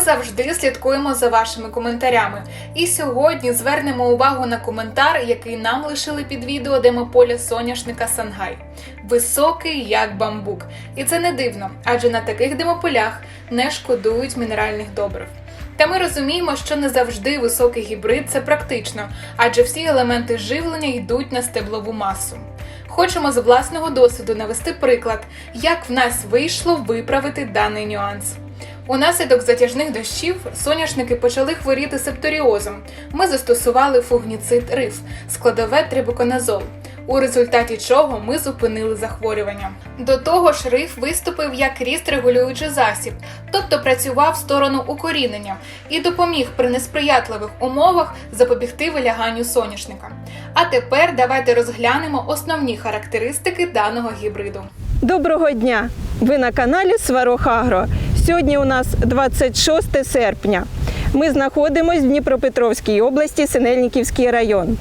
Завжди слідкуємо за вашими коментарями. І сьогодні звернемо увагу на коментар, який нам лишили під відео демополя соняшника Сангай. Високий як бамбук. І це не дивно, адже на таких демополях не шкодують мінеральних добрив. Та ми розуміємо, що не завжди високий гібрид це практично, адже всі елементи живлення йдуть на стеблову масу. Хочемо з власного досвіду навести приклад, як в нас вийшло виправити даний нюанс. Унаслідок затяжних дощів соняшники почали хворіти септоріозом. Ми застосували фугніцид риф, складове трибуконазол, у результаті чого ми зупинили захворювання. До того ж, риф виступив як ріст регулюючий засіб, тобто працював в сторону укорінення і допоміг при несприятливих умовах запобігти виляганню соняшника. А тепер давайте розглянемо основні характеристики даного гібриду. Доброго дня! Ви на каналі Сварог Агро. Сьогодні у нас 26 серпня. Ми знаходимося в Дніпропетровській області, Синельниківський район.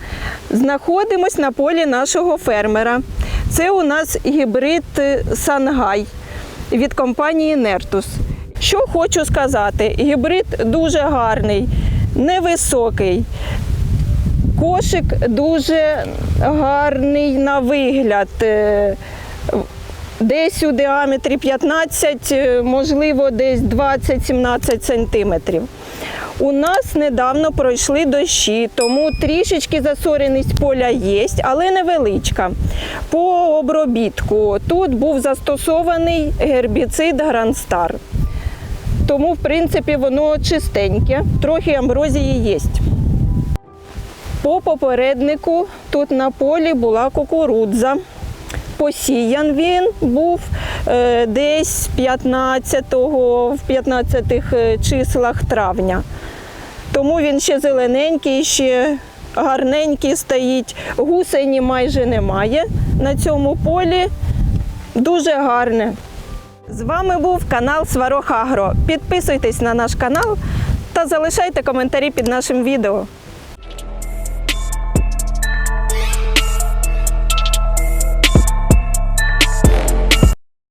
Знаходимось на полі нашого фермера. Це у нас гібрид е, Сангай від компанії Нертус. Що хочу сказати, гібрид дуже гарний, невисокий. Кошик дуже гарний на вигляд. Десь у діаметрі 15, е, можливо, десь 20-17 сантиметрів. У нас недавно пройшли дощі, тому трішечки засореність поля є, але невеличка. По обробітку тут був застосований гербіцид Гранстар. Тому, в принципі, воно чистеньке, трохи амброзії є. По попереднику тут на полі була кукурудза. Посіян він був е, десь 15-го, в 15 числах травня. Тому він ще зелененький, ще гарненький стоїть. Гусені майже немає на цьому полі. Дуже гарне. З вами був канал Сварог Агро. Підписуйтесь на наш канал та залишайте коментарі під нашим відео.